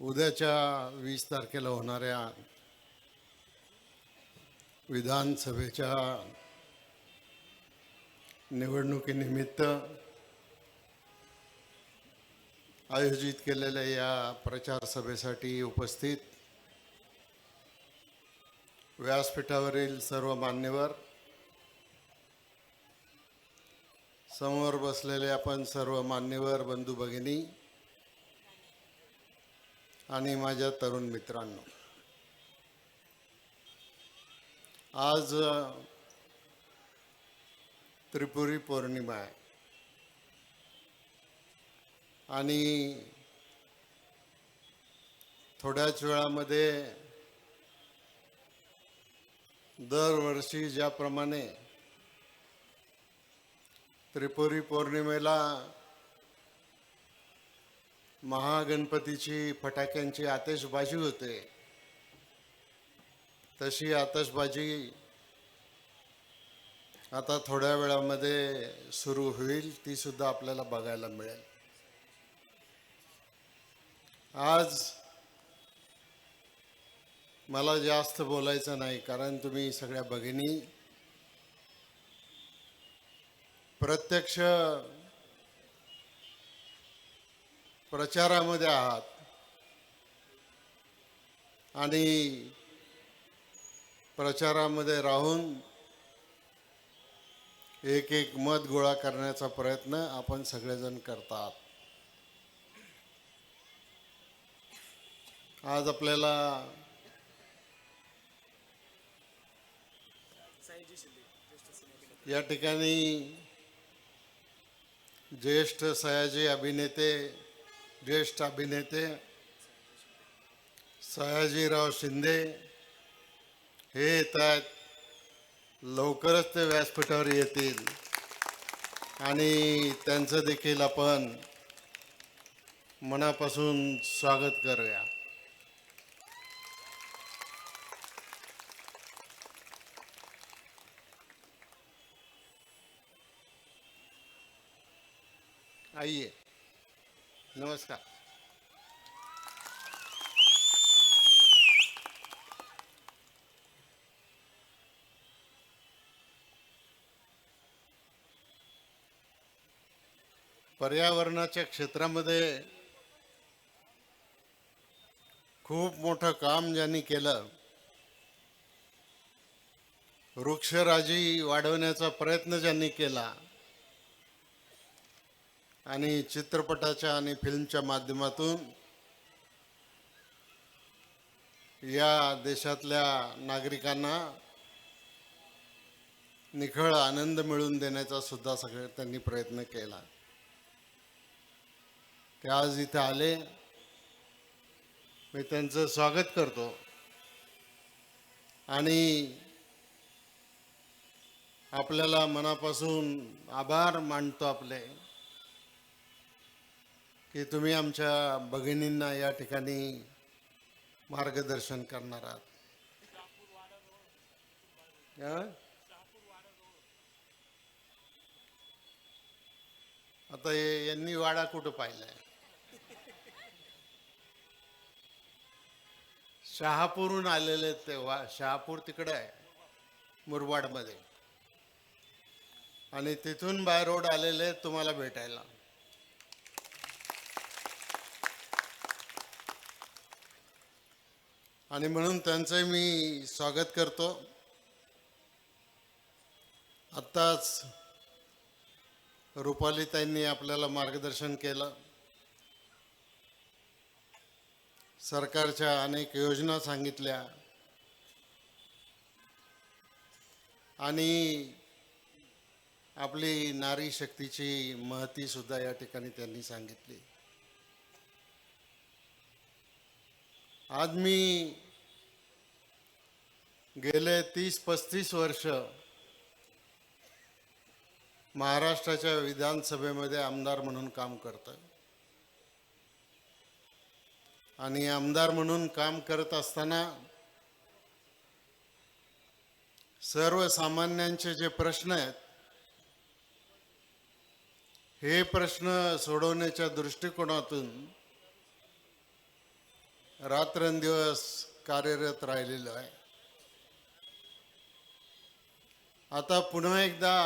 उद्याच्या वीस तारखेला होणाऱ्या विधानसभेच्या निवडणुकीनिमित्त आयोजित केलेल्या या प्रचार सभेसाठी उपस्थित व्यासपीठावरील सर्व मान्यवर समोर बसलेले आपण सर्व मान्यवर बंधू भगिनी आणि माझ्या तरुण मित्रांनो आज त्रिपुरी पौर्णिमा आहे. आणि थोड्याच वेळामध्ये दरवर्षी ज्याप्रमाणे त्रिपुरी पौर्णिमेला महागणपतीची फटाक्यांची आतषबाजी होते. तशी आतषबाजी आता थोड्या वेळामध्ये सुरू होईल ती सुद्धा आपल्याला बघायला मिळेल. आज मला जास्त बोलायचं नाही कारण तुम्ही सगळ्या भगिनी. प्रत्यक्ष प्रचारामध्ये आहात. आणि प्रचारामध्ये राहून एक एक मत गोळा करण्याचा प्रयत्न आपण सगळेजण करतात. आज आपल्याला या ठिकाणी ज्येष्ठ सयाजी अभिनेते ज्येष्ठ अभिनेते सयाजीराव शिंदे हे येत आहेत लवकरच ते व्यासपीठावर येतील. आणि त्यांचं देखील आपण मनापासून स्वागत करूया. आइए नमस्कार. पर्यावरणाच्या क्षेत्रामध्ये खूप मोठं काम ज्यांनी केलं वृक्षराजी वाढवण्याचा प्रयत्न ज्यांनी केला आणि चित्रपटाच्या आणि फिल्मच्या माध्यमातून या देशातल्या नागरिकांना निखळ आनंद मिळवून देण्याचा सुद्धा सगळे त्यांनी प्रयत्न केला. ते आज इथे आले. मी त्यांचं स्वागत करतो. आणि आपल्याला मनापासून आभार मानतो आपले. की तुम्ही आमच्या भगिनींना या ठिकाणी मार्गदर्शन करणार आहात. आता यांनी वाडा कुठं पाहिलाय? शहापूरहून आलेले आहेत ते वा शहापूर तिकडे आहे मुरबाडमध्ये आणि तिथून बाय रोड आलेले आहेत तुम्हाला भेटायला. आणि म्हणून त्यांचं मी स्वागत करतो. आत्ताच रुपालीताईंनी आपल्याला मार्गदर्शन केलं. सरकारच्या अनेक योजना सांगितल्या. आणि आपली नारी शक्तीची महती सुद्धा या ठिकाणी त्यांनी सांगितली. आज मी गेले तीस पस्तीस वर्ष महाराष्ट्राच्या विधानसभेमध्ये आमदार म्हणून काम करतं आणि आमदार म्हणून काम करत असताना सर्वसामान्यांचे जे प्रश्न आहेत हे प्रश्न सोडवण्याच्या दृष्टिकोनातून रात्रंदिवस कार्यरत राहिलेलो आहे. आता पुन्हा एकदा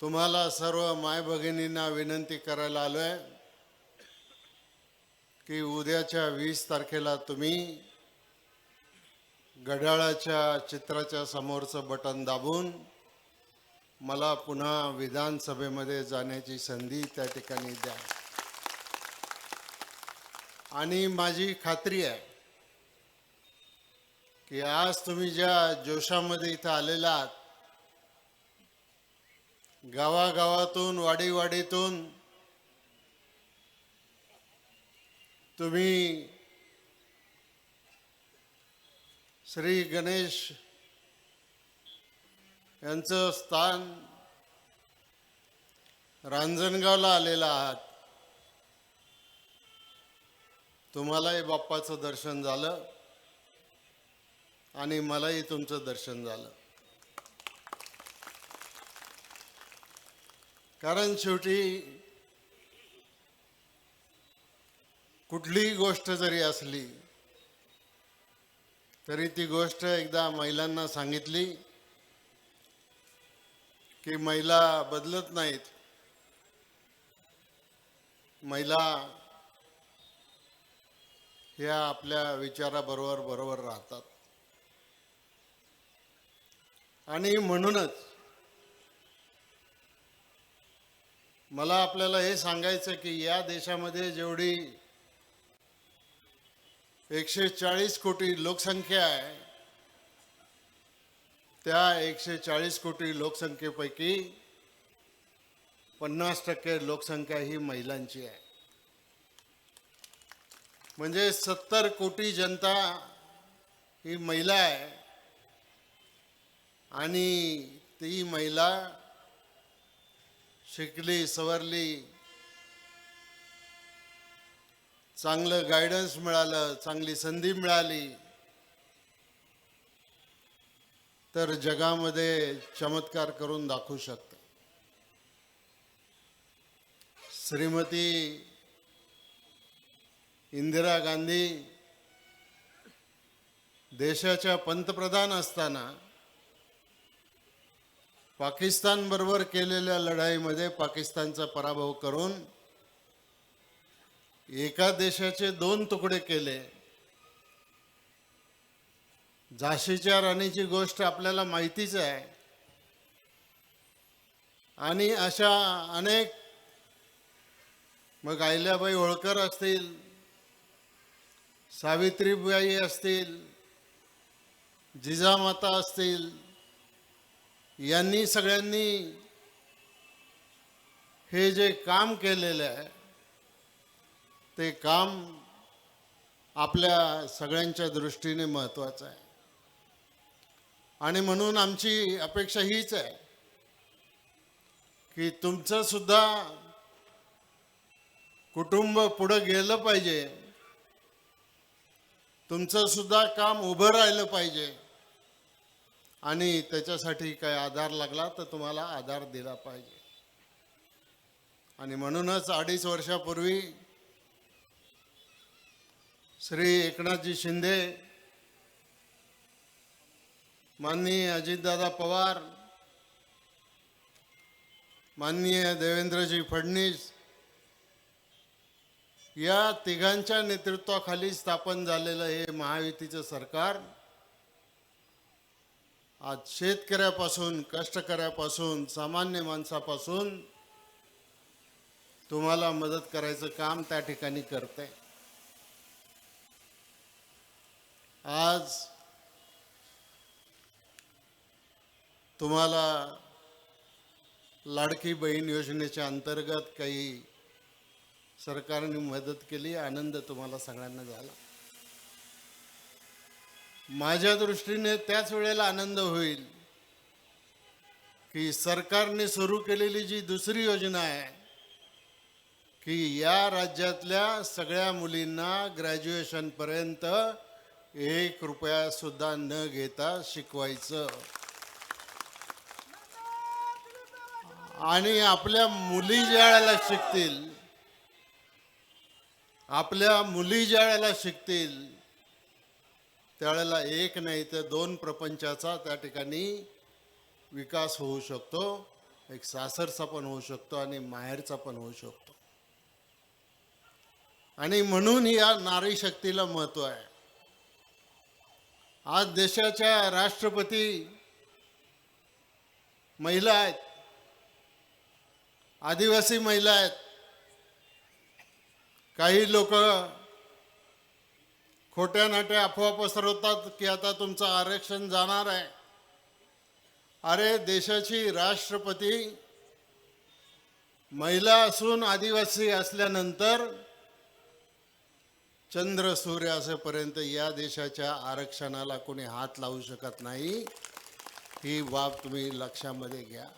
तुम्हाला सर्व माय भगिनींना विनंती करायला आलो आहे की उद्याच्या वीस तारखेला तुम्ही घड्याळाच्या चित्राच्या समोरचं बटन दाबून मला पुन्हा विधानसभेमध्ये जाण्याची संधी त्या ठिकाणी द्या. आणि माझी खात्री आहे की आज तुम्ही ज्या जोशामध्ये इथं आलेला आहात गावागावातून वाडीवाडीतून तुम्ही श्री गणेश यांचं स्थान रांजणगावला आलेला आहात तुम्हालाही बाप्पाचं दर्शन झालं. आणि मलाही तुमचं दर्शन झालं. कारण शेवटी कुठलीही गोष्ट जरी असली तरी ती गोष्ट एकदा महिलांना सांगितली की महिला बदलत नाहीत. महिला ह्या आपल्या विचाराबरोबर बरोबर राहतात. आणि म्हणूनच मला आपल्याला हे सांगायचं की या देशामध्ये जेवढी एकशे चाळीस कोटी लोकसंख्या आहे त्या एकशे चाळीस कोटी लोकसंख्येपैकी पन्नास टक्के लोकसंख्या ही महिलांची आहे. म्हणजे सत्तर कोटी जनता ही महिला आहे. आणि ती महिला शिकली सवरली. चांगलं गायडन्स मिळालं चांगली संधी मिळाली. तर जगामध्ये चमत्कार करून दाखवू शकते. श्रीमती इंदिरा गांधी देशाच्या पंतप्रधान असताना पाकिस्तान बरोबर केलेल्या लढाईमध्ये पाकिस्तानचा पराभव करून एका देशाचे दोन तुकडे केले. झाशीच्या राणीची गोष्ट आपल्याला माहितीच आहे. आणि अशा अनेक मग अहिल्याबाई होळकर असतील सावित्रीबाई असतील जिजामाता असतील यांनी सगळ्यांनी हे जे काम केलेलं आहे ते काम आपल्या सगळ्यांच्या दृष्टीने महत्त्वाचं आहे. आणि म्हणून आमची अपेक्षा हीच आहे की तुमचं सुद्धा कुटुंब पुढं गेलं पाहिजे. तुमचं सुद्धा काम उभं राहिलं पाहिजे. आणि त्याच्यासाठी काय आधार लागला तर तुम्हाला आधार दिला पाहिजे. आणि म्हणूनच अडीच वर्षापूर्वी श्री एकनाथजी शिंदे माननीय अजितदादा पवार माननीय देवेंद्रजी फडणवीस या तिघांच्या नेतृत्वाखाली स्थापन झालेलं हे महायुतीचं सरकार. आज शेतकऱ्यापासून कष्टकऱ्यापासून सामान्य माणसापासून तुम्हाला मदत करायचं काम त्या ठिकाणी करते आज तुम्हाला लाडकी बहीण योजनेच्या अंतर्गत काही सरकारने मदत केली आनंद तुम्हाला सगळ्यांना झाला. माझ्या दृष्टीने त्याच वेळेला आनंद होईल की सरकारने सुरू केलेली जी दुसरी योजना आहे की या राज्यातल्या सगळ्या मुलींना ग्रॅज्युएशनपर्यंत एक रुपयासुद्धा न घेता शिकवायचं. आणि आपल्या मुली ज्या वेळेला शिकतील आपल्या मुली ज्या वेळेला शिकतील त्यावेळेला एक नाही तर दोन प्रपंचाचा त्या ठिकाणी विकास होऊ शकतो. एक सासरचा पण होऊ शकतो आणि माहेरचा पण होऊ शकतो. आणि म्हणून या नारी शक्तीला महत्त्व आहे. आज देशाच्या राष्ट्रपती महिला आहेत. आदिवासी महिला आहेत. काही लोक खोट्या नाट्या अफवा पसरवतात की आता तुमचं आरक्षण जाणार आहे. अरे देशाची राष्ट्रपती महिला असून आदिवासी असल्यानंतर चंद्र सूर्य असेपर्यंत या देशाच्या आरक्षणाला कोणी हात लावू शकत नाही ही बाब तुम्ही लक्षामध्ये घ्या.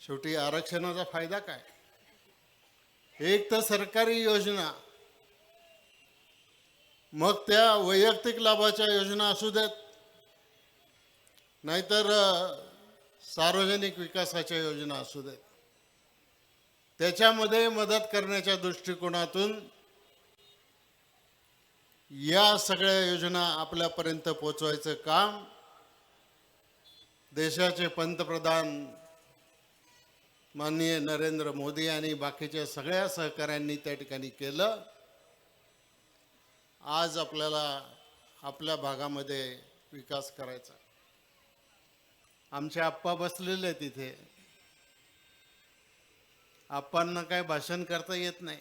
शेवटी आरक्षणाचा फायदा काय? एक तर सरकारी योजना मग त्या वैयक्तिक लाभाच्या योजना असू देत. नाहीतर सार्वजनिक विकासाच्या योजना असू देत. त्याच्यामध्ये मदत करण्याच्या दृष्टिकोनातून या सगळ्या योजना आपल्यापर्यंत पोचवायचं काम देशाचे पंतप्रधान माननीय नरेंद्र मोदी आणि बाकीच्या सगळ्या सहकाऱ्यांनी त्या ठिकाणी केलं. आज आपल्याला आपल्या भागामध्ये विकास करायचा आमचे आप्पा बसलेले तिथे आप्पांना काय भाषण करता येत नाही.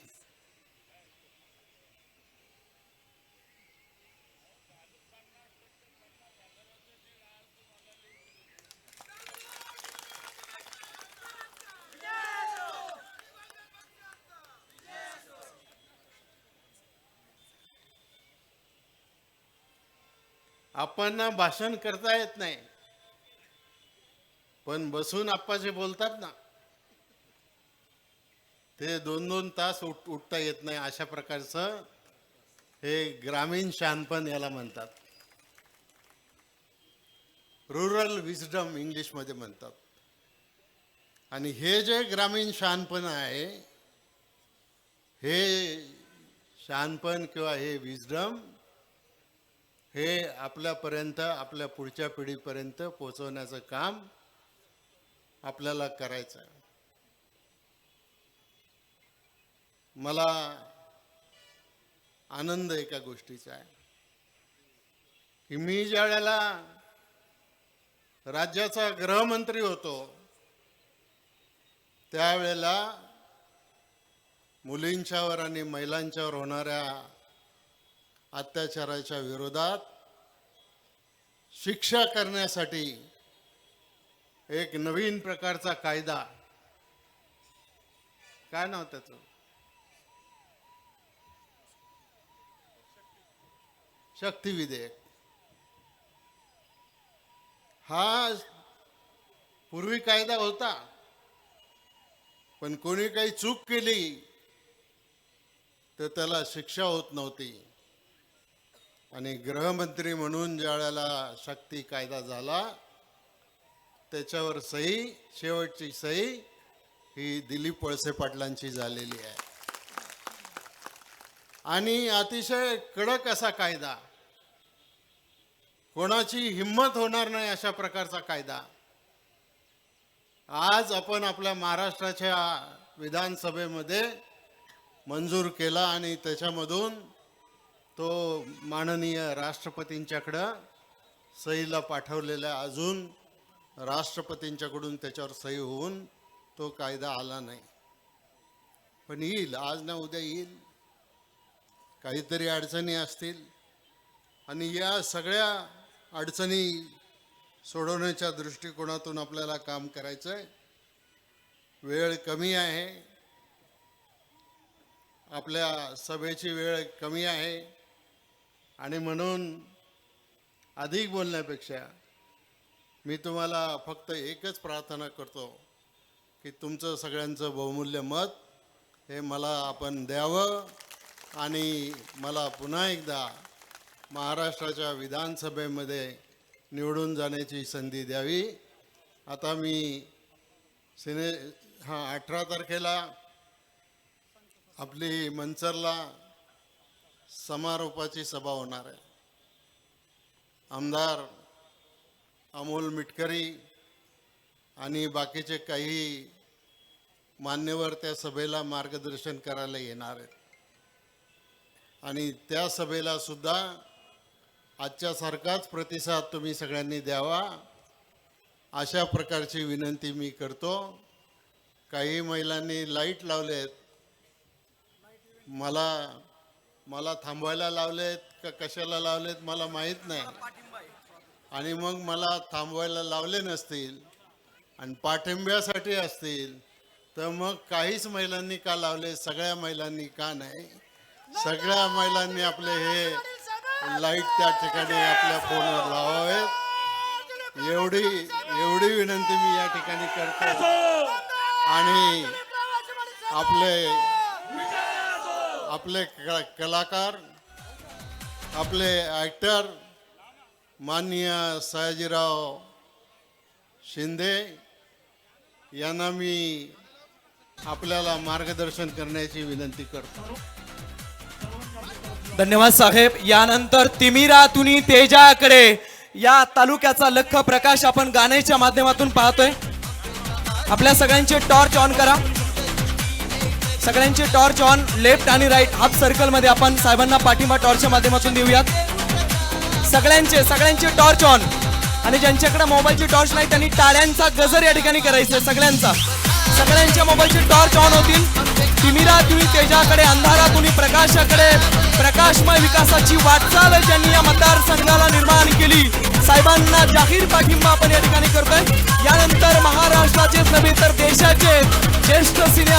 आप्पांना भाषण करता येत नाही. पण बसून आप्पा जे बोलतात ना. ते दोन दोन तास उठ उठता येत नाही. अशा प्रकारचं हे ग्रामीण शानपण याला म्हणतात. रुरल विजडम इंग्लिशमध्ये म्हणतात. आणि हे जे ग्रामीण शहाणपण आहे हे शहाणपण किंवा हे विजडम हे आपल्यापर्यंत आपल्या पुढच्या पिढीपर्यंत पोचवण्याचं काम आपल्याला करायचं आहे. मला आनंद एका गोष्टीचा आहे की मी ज्या वेळेला राज्याचा गृहमंत्री होतो त्यावेळेला मुलींच्यावर आणि महिलांच्यावर होणाऱ्या अत्याचाराच्या विरोधात शिक्षा करण्यासाठी एक नवीन प्रकारचा कायदा. काय नाव त्याचं? शक्ती विधेयक हा पूर्वी कायदा होता. पण कोणी काही चूक केली तर त्याला शिक्षा होत नव्हती. आणि गृहमंत्री म्हणून ज्या वेळेला शक्ती कायदा झाला त्याच्यावर सही शेवटची सही ही दिलीप वळसे पाटलांची झालेली आहे. आणि अतिशय कडक असा कायदा कोणाची हिंमत होणार नाही अशा प्रकारचा कायदा आज आपण आपल्या महाराष्ट्राच्या विधानसभेमध्ये मंजूर केला आणि त्याच्यामधून तो माननीय राष्ट्रपतींच्याकडं सहीला पाठवलेला अजून राष्ट्रपतींच्याकडून त्याच्यावर सही होऊन तो कायदा आला नाही. पण येईल आज ना उद्या येईल. काहीतरी अडचणी असतील. आणि या सगळ्या अडचणी सोडवण्याच्या दृष्टिकोनातून आपल्याला काम करायचं आहे वेळ कमी आहे. आपल्या सभेची वेळ कमी आहे. आणि म्हणून अधिक बोलण्यापेक्षा मी तुम्हाला फक्त एकच प्रार्थना करतो की तुमचं सगळ्यांचं बहुमूल्य मत हे मला आपण द्यावं आणि मला पुन्हा एकदा महाराष्ट्राच्या विधानसभेमध्ये निवडून जाण्याची संधी द्यावी. आता मी सिने हां अठरा तारखेला आपली मंचरला समारोपाची सभा होणार आहे. आमदार अमोल मिटकरी आणि बाकीचे काही मान्यवर त्या सभेला मार्गदर्शन करायला येणार आहेत. आणि त्या सभेला सुद्धा आजच्यासारखाच प्रतिसाद तुम्ही सगळ्यांनी द्यावा. अशा प्रकारची विनंती मी करतो. काही महिलांनी लाइट लावले आहेत मला मला थांबवायला लावलेत का कशाला लावलेत मला माहीत नाही. आणि मग मला थांबवायला लावले नसतील आणि पाठिंब्यासाठी असतील तर मग काहीच महिलांनी का लावले सगळ्या महिलांनी का नाही? सगळ्या महिलांनी आपले हे लाइट त्या ठिकाणी आपल्या फोनवर लावावेत. एवढी एवढी विनंती मी या ठिकाणी करतो. आणि आपले आपले कलाकार आपले ॲक्टर माननीय सयाजीराव शिंदे यांना मी आपल्याला मार्गदर्शन करण्याची विनंती करतो. धन्यवाद साहेब. यानंतर तिमिरातुनी तेजाकडे. या तालुक्याचा लख प्रकाश आपण गाण्याच्या माध्यमातून पाहतोय. आपल्या सगळ्यांचे टॉर्च ऑन करा. सगळ्यांचे टॉर्च ऑन लेफ्ट आणि राईट हाफ सर्कलमध्ये आपण साहेबांना पाठिंबा टॉर्चच्या माध्यमातून देऊयात. सगळ्यांचे सगळ्यांचे टॉर्च ऑन. आणि ज्यांच्याकडे मोबाईलची टॉर्च नाही त्यांनी टाळ्यांचा गजर या ठिकाणी करायचा सगळ्यांचा. सगळ्यांच्या मोबाईलचे टॉर्च ऑन होतील. तिमिरा तुम्ही तेजाकडे अंधारातून प्रकाशाकडे प्रकाशमय विकासाची वाटचाल ज्यांनी या मतदारसंघाला निर्माण केली. साहेबांना जाहीर पाठिंबा आपण या ठिकाणी करतोय. यानंतर महाराष्ट्राचे नव्हे तर देशाचे ज्येष्ठ सिने